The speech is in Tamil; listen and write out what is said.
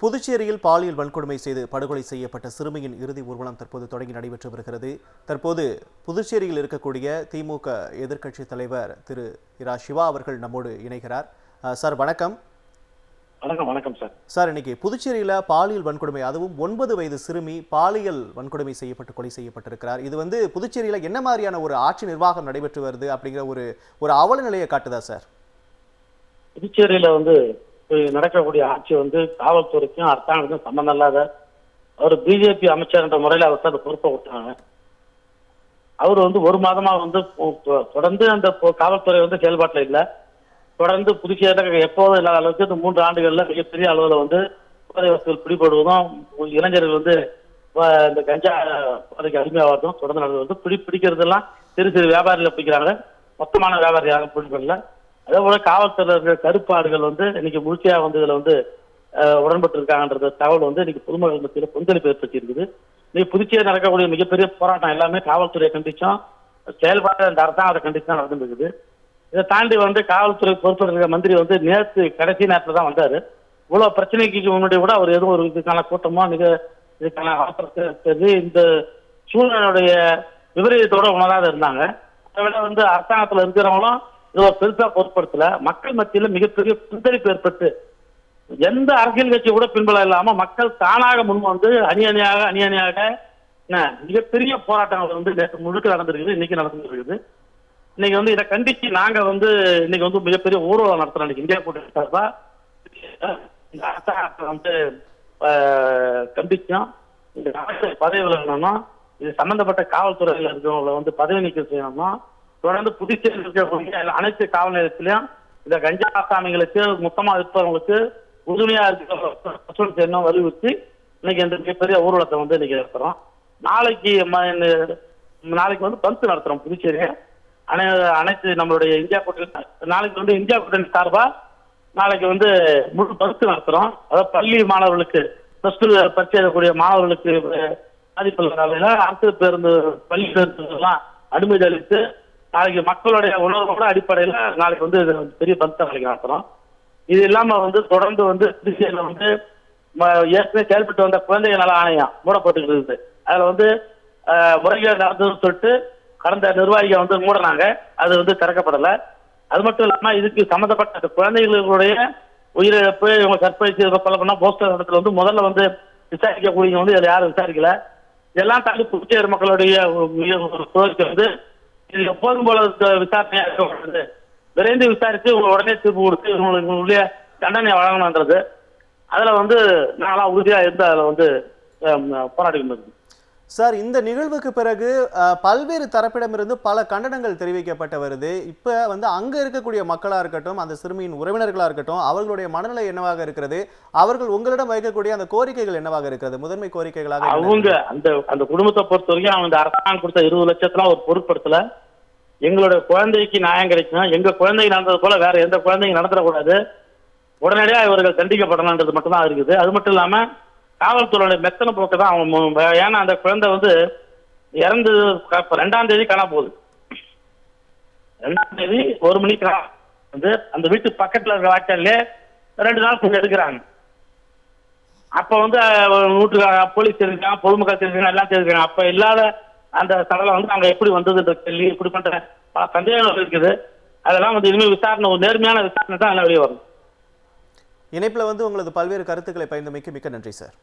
புதுச்சேரியில் பாலியல் வன்கொடுமை செய்து படுகொலை செய்யப்பட்ட சிறுமியின் இறுதி ஊர்வலம் தற்போது தொடங்கி நடைபெற்று வருகிறது. தற்போது புதுச்சேரியில் இருக்கக்கூடிய திமுக எதிர்க்கட்சித் தலைவர் திரு இரா சிவா அவர்கள் நம்மோடு இணைகிறார். சார் வணக்கம். வணக்கம் வணக்கம் சார். சார் இன்னைக்கு புதுச்சேரியில் பாலியல் வன்கொடுமை அதுவும் ஒன்பது வயது சிறுமி பாலியல் வன்கொடுமை செய்யப்பட்டு கொலை செய்யப்பட்டிருக்கிறார். இது வந்து புதுச்சேரியில் என்ன மாதிரியான ஒரு ஆட்சி நிர்வாகம் நடைபெற்று வருது அப்படிங்கிற ஒரு ஒரு அவல நிலையை காட்டுதா சார்? புதுச்சேரியில வந்து நடக்கக்கூடிய ஆட்சி வந்து காவல்துறைக்கும் அரசாங்கத்துக்கும் சம்பந்தம் இல்லாத அவர் பிஜேபி அமைச்சர் என்ற முறையில் அவர் அந்த பொறுப்பை விட்டாங்க. அவர் வந்து ஒரு மாதமா வந்து தொடர்ந்து அந்த காவல்துறை வந்து செயல்பாட்டில் இல்லை. தொடர்ந்து புதுச்சேரி எப்போதும் இல்லாத அளவுக்கு இந்த மூன்று ஆண்டுகள்ல மிகப்பெரிய அளவில் வந்து போதை வசதிகள் பிடிபடுவதும் இளைஞர்கள் வந்து இந்த கஞ்சா போதைக்கு அடிமையாகிறதும் தொடர்ந்து நடந்து வந்து பிடி பிடிக்கிறதெல்லாம் சிறு சிறு வியாபாரிகளை பிடிக்கிறாங்க. மொத்தமான வியாபாரி யாரும் பிடிப்பதில்லை அதே போல காவல்துறையில் இருக்கிற கருப்பாடுகள் வந்து இன்னைக்கு முழுமையா வந்து இதுல வந்து உடன்பட்டு இருக்காங்கன்ற தகவல் வந்து இன்னைக்கு பொதுமக்கள் மத்தியில் கொந்தளிப்பு ஏற்படுத்தி இருக்குது இன்னைக்கு புதுச்சேரி நடக்கக்கூடிய மிகப்பெரிய போராட்டம் எல்லாமே காவல்துறையை கண்டிச்சோம். செயல்பாடு அந்த அரசாங்கத்தை கண்டிச்சு தான் நடந்துருக்குது இதை தாண்டி வந்து காவல்துறை பொறுப்பில் இருக்கிற மந்திரி வந்து நேற்று கடைசி நேரத்தில் தான் வந்தாரு. இவ்வளவு பிரச்சனைக்கு முன்னாடி கூட அவர் எதுவும் ஒரு இதுக்கான கூட்டமோ மிக இதுக்கான அவசரத்தை தெரிஞ்சு இந்த சூழ்நிலையுடைய விபரீதத்தோட உணராத இருந்தாங்க. அதை விட வந்து அரசாங்கத்துல இருக்கிறவங்களும் இது ஒரு பெருசா பொருட்படுத்தல மக்கள் மத்தியில மிகப்பெரிய கொந்தளிப்பு ஏற்பட்டு எந்த அரசியல் கட்சி கூட பின்பலம் இல்லாம மக்கள் தானாக முன் வந்து அணி அணியாக அணி அணியாக மிகப்பெரிய போராட்டங்கள் வந்து நேற்று முழுக்க நடந்திருக்குது இன்னைக்கு நடந்துருக்குது. இன்னைக்கு வந்து இதை கண்டிச்சு நாங்க வந்து இன்னைக்கு வந்து மிகப்பெரிய ஊர்வலம் நடத்துறோம் இன்னைக்கு இந்தியா கூட்டணி சார்பா இந்த வந்து கண்டிச்சோம். இந்த பதவி விலகணும்னா இது சம்பந்தப்பட்ட காவல்துறையில இருக்கிறவங்களை வந்து பதவி நீக்கம் செய்யணும்னா தொடர்ந்து புதுச்சேரியில் இருக்கக்கூடிய அனைத்து காவல் நிலையத்திலையும் இந்த கஞ்சா ஆசாமிகளுக்கு மொத்தமா இருப்பவங்களுக்கு உறுதுணையா இருக்கிற செய்யணும் வலியுறுத்தி இன்னைக்கு இந்த மிகப்பெரிய ஊர்வலத்தை வந்து இன்னைக்கு நடத்துறோம் நாளைக்கு நாளைக்கு வந்து பந்து நடத்துறோம் புதுச்சேரியை. அனை அனைத்து நம்மளுடைய இந்தியா கூட்டணி நாளைக்கு வந்து இந்தியா கூட்டணி சார்பா நாளைக்கு வந்து முழு பருத்து நடத்துறோம். அதாவது பள்ளி மாணவர்களுக்கு பிளஸ் டூ பரிசு எழுதக்கூடிய மாணவர்களுக்கு பாதிப்பு அரசு பேருந்து பள்ளி பேருந்துலாம் அனுமதி அளித்து நாளைக்கு மக்களுடைய உணர்வோட அடிப்படையில் நாளைக்கு வந்து இது பெரிய பரிசு நாளைக்கு நடத்துறோம் இது இல்லாம வந்து தொடர்ந்து வந்து புதுச்சேரியில வந்து ம- ஏற்கனவே செயல்பட்டு வந்த குழந்தைகள் நல ஆணையம் மூடப்பட்டுக்கிட்டு இருக்குது. அதுல வந்து முறைகேடு நடந்ததுன்னு சொல்லிட்டு கடந்த நிர்வாகிகள் வந்து மூடினாங்க. அது வந்து திறக்கப்படலை. அது மட்டும் இல்லாம இதுக்கு சம்மந்தப்பட்ட அந்த குழந்தைகளுடைய உயிரிழப்பு இவங்க கற்பனை செய்து கொலை பண்ணா போஸ்டர் இடத்துல வந்து முதல்ல வந்து விசாரிக்கக்கூடியவங்க வந்து இதில் யாரும் விசாரிக்கல. இதெல்லாம் தாண்டி புதுச்சேரி மக்களுடைய ஒரு கோரிக்கை வந்து இது எப்போதும் போல விசாரணையா விசாரணையா இருக்கக்கூடாது விரைந்து விசாரித்து உடனே தீர்ப்பு கொடுத்து இவங்களுக்கு தண்டனை வழங்கணுன்றது அதுல வந்து நாளா உறுதியா இருந்து அதுல வந்து போராடி கொண்டிருக்கு சார் இந்த நிகழ்வுக்கு பிறகு பல்வேறு தரப்பிடமிருந்து பல கண்டனங்கள் தெரிவிக்கப்பட்டு வருது. இப்போ வந்து அங்கே இருக்கக்கூடிய மக்களாக இருக்கட்டும் அந்த சிறுமியின் உறவினர்களாக இருக்கட்டும் அவர்களுடைய மனநிலை என்னவாக இருக்கிறது? அவர்கள் உங்களிடம் வைக்கக்கூடிய அந்த கோரிக்கைகள் என்னவாக இருக்கிறது? முதன்மை கோரிக்கைகளாக அவங்க அந்த அந்த குடும்பத்தை பொறுத்த வரைக்கும் அவங்க அரசாங்கம் கொடுத்த இருபது லட்சத்துல ஒரு பொருட்படுத்தல. எங்களுடைய குழந்தைக்கு நியாயம் கிடைக்கும்? எங்க குழந்தைக்கு நடந்தது போல வேற எந்த குழந்தைங்க நடந்துடக்கூடாது. உடனடியா இவர்கள் தண்டிக்கப்படணுன்றது மட்டும்தான் இருக்குது. அது மட்டும் இல்லாம காவல்துறையுடைய மெத்தன போக்கு தான். அவன் ஏன்னா அந்த குழந்தை வந்து இறந்து ரெண்டாம் தேதி காணா போகுது. ரெண்டாம் தேதி ஒரு மணிக்கு வந்து அந்த வீட்டு பக்கத்துல இருக்கிற வாய்க்காலே ரெண்டு நாள் கொஞ்சம் எடுக்கிறாங்க. அப்ப வந்து நூற்று போலீஸ் தெரிஞ்சாங்க பொதுமக்கள் தெரிஞ்சாங்க எல்லாம் தெரிஞ்சாங்க அப்ப இல்லாத அந்த சடலம் வந்து அங்க எப்படி வந்ததுன்ற கேள்வி இப்படி பண்ற பல சந்தேகங்கள் இருக்குது. அதெல்லாம் வந்து இனிமேல் விசாரணை ஒரு நேர்மையான விசாரணை தான் எல்லாம் வெளியே வரும். இணைப்பில் வந்து உங்களது பல்வேறு கருத்துக்களை பயந்தமைக்கு மிக்க நன்றி சார்.